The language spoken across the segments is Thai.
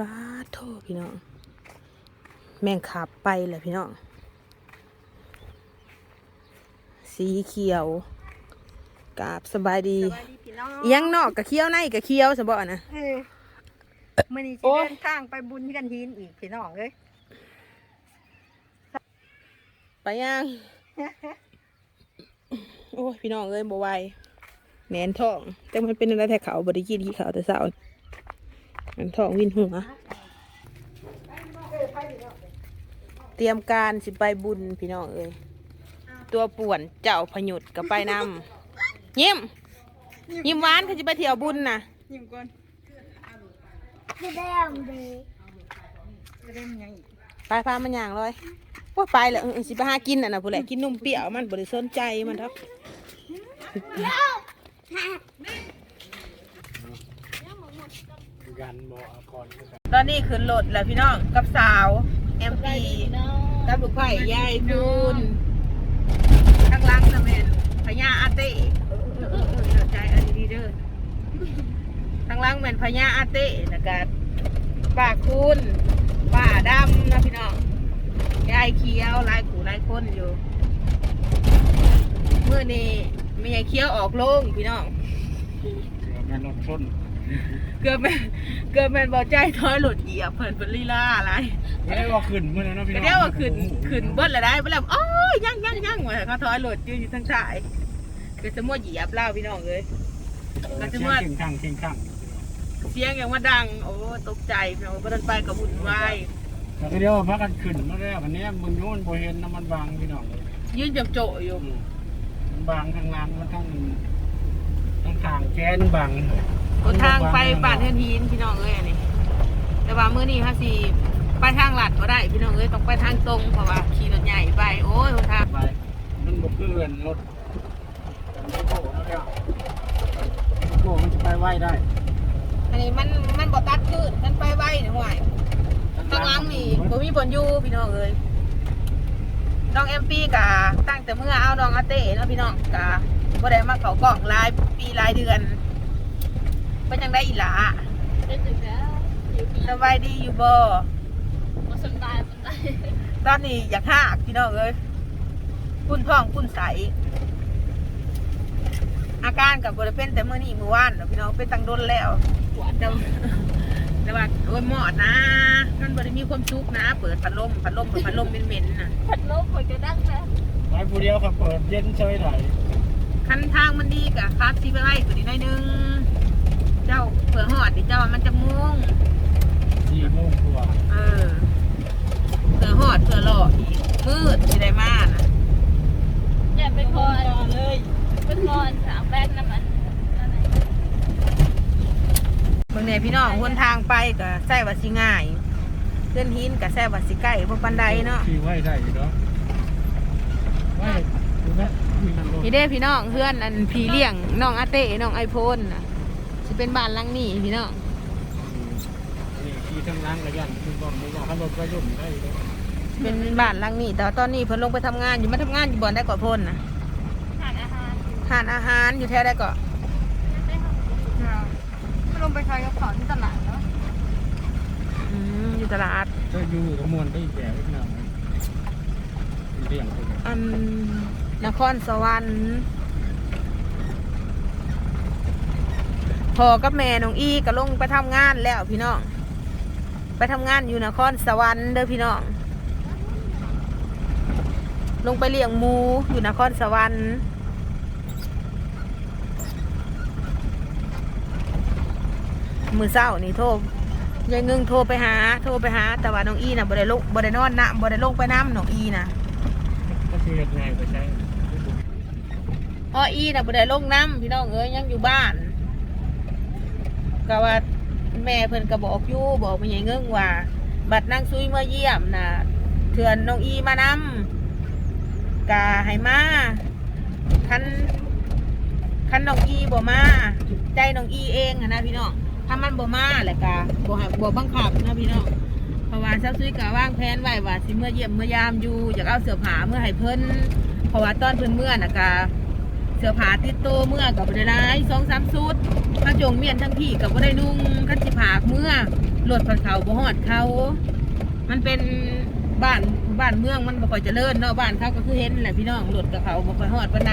ป้าดโทษพี่น้อง แม่งขับไปแหละพี่น้อง สีเขียวกราบสบายดีสวัสดีพี่น้องอิหยังนอกกะเคี้ยวในกะเคี้ยวสบอนะเออมื่อนี้โอ้จะยเดินทางไปบุญกันหินอีกพี่น้องเอ้ยไปยัง โอ้ยพี่น้องเอ้ยบ่ไหวแหนนท้อง แต่มันเป็นอะไรแท้เขาบริกินที่เขาแต่เช้า แหนนท้องวินหัว เตรียมการสิไปบุญพี่น้องเอ้ยตัวป่วนเจ้าพยุดกับไปนำยิ้มยิ้มหวานเขาจะไปเที่ยวบุญน่ะยิ้มก่อนจะได้มดีจะได้มันยังอีกไปพามันอย่างเลยว่าไปแล้วเออสิไปหากินอะนะผู้แหละกินนมเปรี้ยวมันบริสนใจมันครับ กันบอกเอาก่อนก็ได้ตอนนี้ขึ้นรถแล้วพี่น้องกับสาวแอมพีกับลูกไผ่ยายคูนข้างหล่างนะแม่นพญาอาเต้เออเออเออเออเข้าใจอันนี้เด้อข้างหล่างแม่นพญาอาเต้นะกันป้าคูนป้าดำนะพี่น้องยายเขียวลายขู่ลายคนอยู่เมื่อนี้ไม่ยายเขียวออกโล่งพี่น้อง เกือบแม่นรถชน เกือบแม่นเกือบแม่นบ่ใจท้อยหลุดเหยียบเพิ่นเป็นลีลาอะไรไม่ได้ว่าขึ้นเมื่อนั้นนะพี่ก็น้องเรียกว่าขึ้นขึ้นเบิ้ลละได้เบิ้ลแล้วโอ้ยยั่งยั่งยั่งว่าเขาท้อยหลุดอยู่อยู่ทางซ้ายก็จะมั่วเหยียบเล่าพี่น้องเลย ก็จะเสียงว่าเข่งข้างเข่งข้างเสียงอย่างว่าดัง โอ้ตกใจพี่น้องบ่ทันไปกับบุญวายแล้วก็เดี๋ยวพักกันขึ้นมาแล้ววันนี้มึงโยนโบเห็นน้ำมันบางพี่น้องยืนจำโจอยู่ มันบางทางล่างมันทั้งทั้งทางแกนบาง บนทางไปบ้านเทือนหินพี่น้องเอ้ยอันนี้แต่ว่ามื้อนี้ฮะสิไปทางลัดบ่ได้พี่น้องเอ้ยต้องไปทางตรงเพราะว่าขี่รถใหญ่ไปโอ้ยหนทางไปมันบกเกลื่อนรถมันโก้แล้วเนี่ยโก้มันจะไปไหวได้ อันนี้มันมันบ่ตัดขึ้นมันไปไวนะห่วยข้างหล่างนี่บ่มีบนอยู่พี่น้องเอ้ยน้องแอมปี้กะตั้งแต่เมื่อเอาน้องอาเต้เนาะพี่น้องกะบ่ได้มาเขากล่องรายปีรายเดือน เป็นจังได้อีหลาเป็นถึงแล้วอยู่ที่สบายดีอยู่บ่มาสบายสบายตอนนี้อยากหากพี่น้องเอ้ยพุ่นท้องพุ่นใส อาการกับบ่ได้เป็นแต่มื้อนี้มื้อวานเนาะพี่น้องเป็นตังโดนแล้วแต่ว่าแต่ว่าโอ้ยหมอดนะ มันบ่ได้มีความสุขนะ เปิดพัดลมพัดลมเปิดพัดลมเหม็นๆน่ะพัดลมมันก็ดังแล้วไปผู้เดียวครับเปิดเย็นเฉยไหลคันทางมันดีกะครับซีไปไว้ตัวนี้หน่อยนึง เจ้าเผื่อหอดดิเจ้าว่ามันจะม่วงสี่โมงกว่าเออเผื่อหอดเผื่อหล่ออีกมืดสิได้มานะอย่าไปคอนเลยไปคอนสามแบกน้ำมันอะไรเบิ่งเนี่ยพี่น้องหนทางไปก็ใส่ว่าสิง่ายเพื่อนหินก็ใส่ว่าสิใกล้พวกปันไดเนาะขี่ไหวได้อยู่เนาะไหวดูไหมมีมันรถนี่เด้พี่น้องเพื่อนอันพี่เลี้ยงน้องอาเต้น้องไอโฟนน่ะ สิเป็นบ้านหลังนี้พี่น้องนี่ขี่ทั้งล้างกระยันคือบอกมึงบอกให้รถไปยุ่มได้เลยเป็นบ้านหลังนี้แต่ว่าตอนนี้เพิ่นลงไปทำงานอยู่มาทำงานอยู่บ่อนได้ก่อนพ่นน่ะทานอาหารทานอาหารอยู่แถวได้ก่อนได้ห้องไม่ลงไปขายกับเขาที่ตลาดเนาะอืมอยู่ตลาดก็อยู่กับมวลได้แก่ไว้หน่อยเลี้ยงตัวอันนครสวรรค์ อกับแม่น้องอีก็ลงไปทำงานแล้วพี่น้อง ไปทำงานอยู่นครสวรรค์เด้อพี่น้อง ลงไปเลี้ยงหมูอยู่นครสวรรค์มือเศร้านี่โทรยายเงึงโทรไปหา โทรไปหา แต่ว่าน้องอีน่ะบ่ได้ลงบ่ได้นอนนะบ่ได้ลงไปน้ำน้องอีน่ะก็คือเฮ็ดง่ายไปใช้อ้ออีน่ะบ่ได้ลงน้ำพี่น้องเอ้ยยังอยู่บ้าน ก็ว่าแม่เพิ่นก็บอกอยู่บอกม่ใหญ่เงิงว่า บัดนางซุยเมื่อเยี่ยมน่ะเถื่อนน้องอีมานำกะให้มาคันคันน้องอีบ่มาใจน้องอีเองนะพี่น้องถ้ามันบ่มาแหละกะบ่ให้บ่บังคับนะพี่น้องเพราะว่าเจ้าซุยกะว่างแผนไว้ว่าสิเมื่อเยี่ยมเมื่อยามอยู่อยากเอาเสื้อผ้าเมื่อให้เพิ่นเพราะว่าตอนเพิ่นเมื่อน่ะกะส เสื้อผ้าติดโตเมื่อกับบ่ได้หลายสองสามชุดถ้าจงเมียนทั้งพี่กับบ่ได้นุ่งคันสิผากเมื่อรถพันเขาบ่ฮอดเขา มันเป็นบ้านบ้านเมืองมันบ่ค่อยเจริญเนาะบ้านเขาก็คือเห็นแหละพี่น้องรถกับเขาบ่ค่อยฮอดปานใด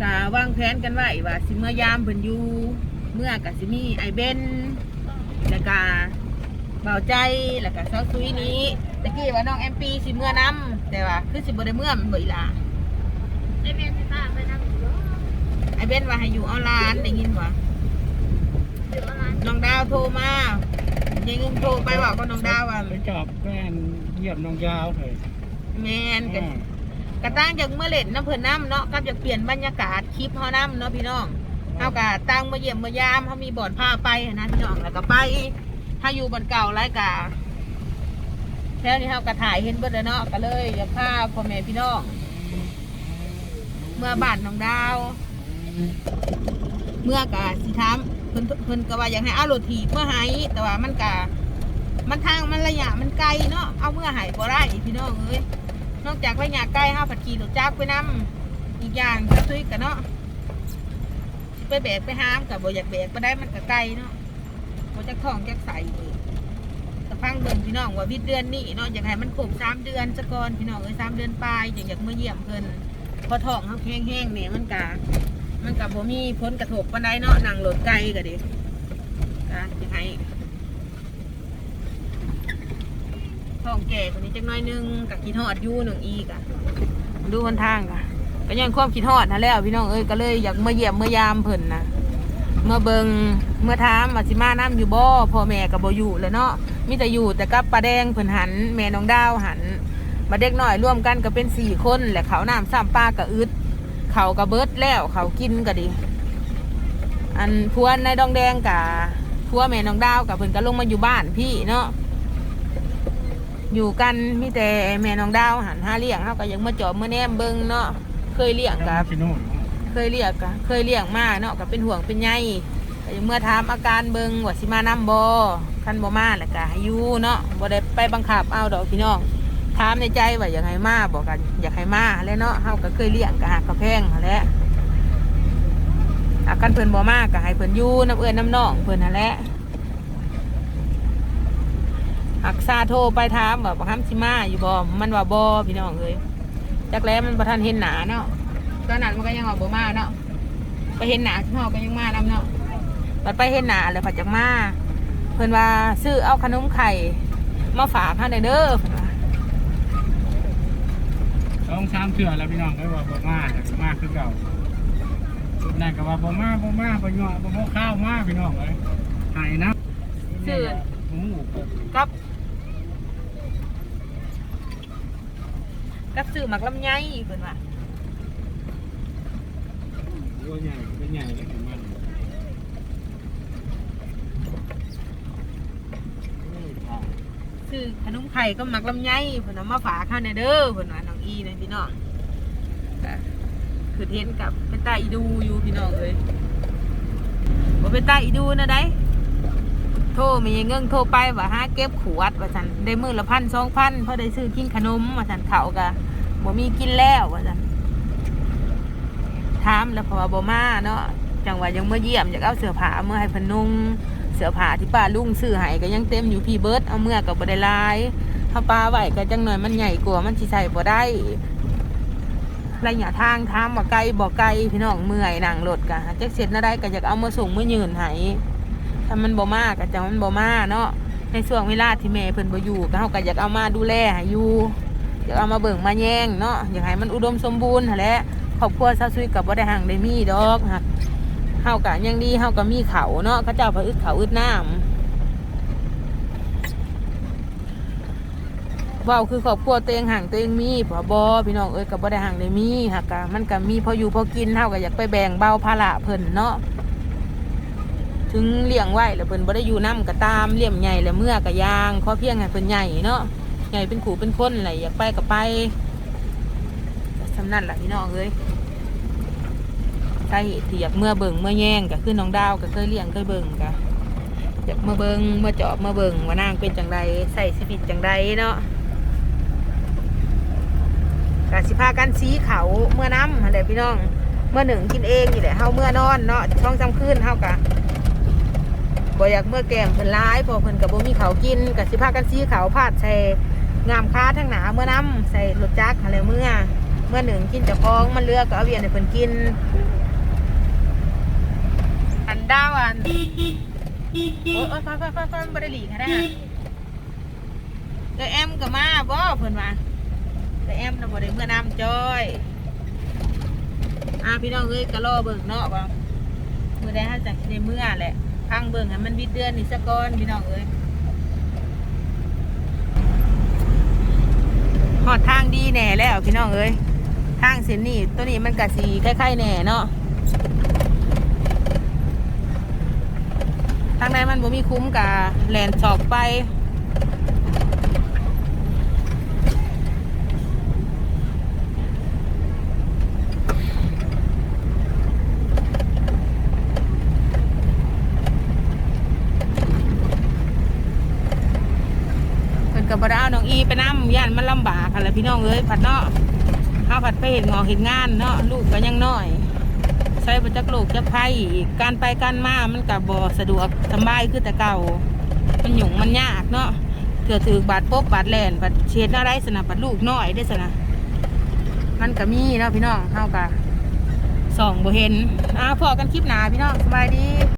กะวางแผนกันไว้ว่าสิเมื่อยามเพิ่นอยู่เมื่อก็สิมีไอเบนแล้วก็ เบาใจแล้วก็เซาซุยนี้ตะกี้ว่าน้องแอมปีสิเมื่อนํแต่ว่าคือสิบ่ได้เมื่อมันบ่อีหล่ะไอเมนสิตาไปนั่งอยู่ไอเบนว่าให้อยู่ออนไลน์ได้ยินบ่อยู่อะไรน้องดาวโทรมาเยังงโทรไปบอกกับน้องดาวว่าไปจอบแกล้งเยี่ยมน้องยาวเลยแมนกันกระตั้งจากเมื่อเล่นน้ำเพิ่นน้ำเนาะกับจากเปลี่ยนบรรยากาศคลิปเฮาน้ำเนาะพี่น้องเฮากะตั้งมาเยี่ยมมายามเฮามีบ่อนผ้าไปหั้นนะพี่น้องแล้วก็ไป ถ้าอยู่บนเก่าไรกะแถวนี้เฮากะถ่ายเห็นเบิดแล้วเนาะก็เลยอยากพาพ่อแม่พี่น้องเมื่อบ้านน้องดาว เมื่อกะสิถามเพิ่นเพิ่นก็ว่าอยากให้เอารถถีบเมื่อให้แต่ว่ามันกะมันทางมันระยะมันไกลเนาะเอาเมื่อให้บ่ได้พี่น้องเอ้ยนอกจากระยะใกล้ห้าผัดขี่รถจักไปนํอีกอย่างก็ซุยกันเนาะไปแบกไปห้ามกับบ่อยากแบกไปได้มันก็ไกลเนาะ บ่จักท้องจักใสอีกแต่ฟังเบิ่งพี่น้องว่าวิดเดือนนี้เนาะอยากให้มันครบสามเดือนซะก่อนพี่น้องเอ้ยสามเดือนปลายอยากอยากมาเยี่ยมเพิ่นพอท้องเขาแห้งๆเนี่ยมันกะมันกับผมมีพ้นกระทบปันไดเนาะนั่งรถไกลก็ดิก็จะให้ท้องแก่คนนี้จักหน้อยหนึงกับกินทอดอยู่หนึ่งอีกอะดูคนทางกะก็ยังความคิดทอดนะแล้วพี่น้องเอ้ยก็เลยอยากมาเยี่ยมเมื่อยามเพิ่นนะ เมื่อเบิงเมื่อถามว่าสิมาน้ำอยู่บ่พ่อแม่กับบ่อยู่เลยเนาะมีแต่อยู่แต่กับปลาแดงเพิ่นหัน แม่น้องดาวหันมาเด็กน้อยร่วมกันก็เป็นสี่คนแหละเขาน้ำซ้ำปลากระอึดเขากระเบิดแล้วเขากินก็ดี อันพัวในดองแดงกับพัวแม่น้องดาวกับเพิ่นก็ลงมาอยู่บ้านพี่เนาะอยู่กันมีแต่แม่น้องดาวหันห้าเลี้ยงเขาก็ยังมาจอบมาแนมเบิงเนาะเคยเลี้ยงกับที่นู่น เคยเลี้ยงกับเคยเลี้ยงมาเนาะกับเป็นห่วงเป็นใยก็ยังเมื่อถามอาการเบิงว่าสิมานํบ่คันบ่มาแล้วก็ให้อยู่เนาะบ่ได้ไปบังคับเอาดอกพี่น้องถามในใจว่าอยากให้มาบอกกันอยากให้มาแล้วเนาะเฮาก็เคยเลี้ยงก็หักกระแพงหั้นแหละอากันเพิ่นบ่มากก็ให้เพิ่นอยู่น้ำเอื้อนน้ำนองเพิ่นนั่นแหละหักซาโทรไปถามว่าบ่ฮัมสิมาอยู่บ่มันว่าบ่พี่น้องเอ้ยจักแล้วมันบ่ทันเห็นหนาเนาะ ตอนนั้นมันก็ยังว่าบ่มาเนาะไปเห็นหน้าเฮาก็ยังมานํเนาะบัดไปเห็นหน้าแล้วผัดจักมาเพิ่นว่าซื้อเอาขนมไข่มาฝากเฮาได้เด้อเพิ่นว่าสองสามเถื่อแล้วพี่น้องก็ว่าบ่มาแต่มาคือเก่านั่นก็ว่าบ่มาบ่มาบ่ยอบ่พอข้าวมาพี่น้องเอ้ยหายนะซื้อหมูกับกับซื้อหมักลำไยเพิ่นว่า ตัวใหญ่เป็นใหญ่แล้วของมันซื้อขนมไข่ก็หมักลำไยเพิ่นเอามาฝากข้าในเด้อเพิ่นว่าน้องอีนะพี่น้องคือเห็นกับเป็นตาอีดูอยู่พี่น้องเลยบ่เป็นตาอีดูนะได้โทรมีเงินโทรไปว่าหาเก็บขวดว่าซั่นได้มือละพันสองพันเพอได้ซื้อกินขนมว่าซั่นเขาก็บ่มีกินแล้วว่าซั่น ถามแล้วเพราะว่าบ่มาเนาะจังว่ายังเมื่อเยี่ยมอยากเอาเสื้อผ้าเมื่อให้พนนุ่งเสื้อผ้าที่ป้าลุงซื้อให้ก็ยังเต็มอยู่พี่เบิร์ดเอาเมื่อกับบ่ได้ลายถ้าปลาไหวก็จังหน่อยมันใหญ่กว่ามันสิใส่บ่ได้ระยะทางทางบ่ไกลบ่ไกลพี่น้องเมื่อยนั่งรถกะจักเสร็จนะได้ก็อยากเอามาส่งเมายืนให้ถ้ามันบ่มาก็จังมันบ่มาเนาะในช่วงเวลาที่แม่เพิ่นบ่อยู่ก็เฮาก็อยากเอามาดูแลให้อยู่อยากเอามาเบิ่งมาแย่งเนาะอยากให้มันอุดมสมบูรณ์หั่นแหละ ครอบครัวซาซุยกับบ่ได้ห่างได้มีดอกฮะเฮากะยังดีเฮาก็มีเขาเนาะเขาเจ้าพระอึดเขาอึดน้ำเว้าคือครอบครัวตัวเองห่างตัวเองมีผัวบอพี่น้องเอ้ยกับบ่ได้ห่างได้มีหักกะมันก็มีพออยู่พอกินเฮาก็อยากไปแบ่งเบาภาระเพิ่นเนาะถึงเลี้ยงไว้แล้วเพิ่นบ่ได้อยู่น้ำก็ตามเลี้ยงใหญ่แล้วเมื่อก็ยางขอเพียงให้เพิ่นใหญ่เนาะใหญ่เป็นขู่เป็นคนอะไรอยากไปก็ไปำนั่นแหละพี่น้องเอ้ยสาเหตุที่อยากเมื่อเบิ่งเมื่อแย่งก็คือน้องดาวก็เคยเลี้ยงเคยเบิ่งก็อยากเมื่อเบิ่งเมื่อจอบเมื่อเบิ่งว่านางเป็นจังใดใส่ชีวิตจังใดเนาะกะสิพากันสีเขาเมื่อน้ำอะไรพี่น้อง เมื่อหนึ่งกินเองนี่แหละเฮาเมื่อนอนเนาะช่องจำคืนเฮากะบ่อยากเมื่อแกมเพิ่นร้ายพอเพิ่นกับบ่มีเขาวกินกะสิพากันสีเขาพาดใส่งามค้าทั้งหนาเมื่อน้ำใส่รถจักรอะไรเมื่อ เมื่อหนึ่งกินเจะคองมันเลือกก็เอาเวียนให้เพิ่นกิน อันดาวอัน โอ้ยโอ้ยฟ้าฟ้าฟ้าฟ้าบ่ได้หลีกให้ได้ฮะเดยแอมก็มาบ่เพิ่นว่าเดยแอมน่ะบ่ได้เมื่อน้ำจ้อยอ่าพี่น้องเอ้ยก็รอเบิ่งเนาะว่ามื้อใดเฮาจะได้เมื่อแหละพังเบิ่งให้มันวิดเดือนนี่ซะก่อนพี่น้องเอ้ยฮอดทางดีแน่แล้วพี่น้องเอ้ย ทางเส้นนี้ตัวนี้มันก็สิคล้ายๆแน่เนาะทางใดมันบ่มีคุ้มกับแลนสอบไปเพิ่นกับบ่ได้เอาน้องอีไปน้ำย่านมันลำบากอะไรพี่น้องเอ้ยผัดเนาะ เฮาผัดไปเห็นงอเห็นงานเนาะลูกก็ยังน้อยใช้บ่จักโลกจักไผอีกการไปการมา มันก็บ่สะดวกสบายคือแต่เก่า มันหยุ่งมันยากเนาะเถื่อถือบาดปบบาดแลนบาดเช็ดหน้าได้สนะบาดลูกน้อยได้สนะมันก็มีเนาะพี่น้องเฮาก็ส่องบ่เห็นอ้าวพอกันคลิปหนาพี่น้องสบายดี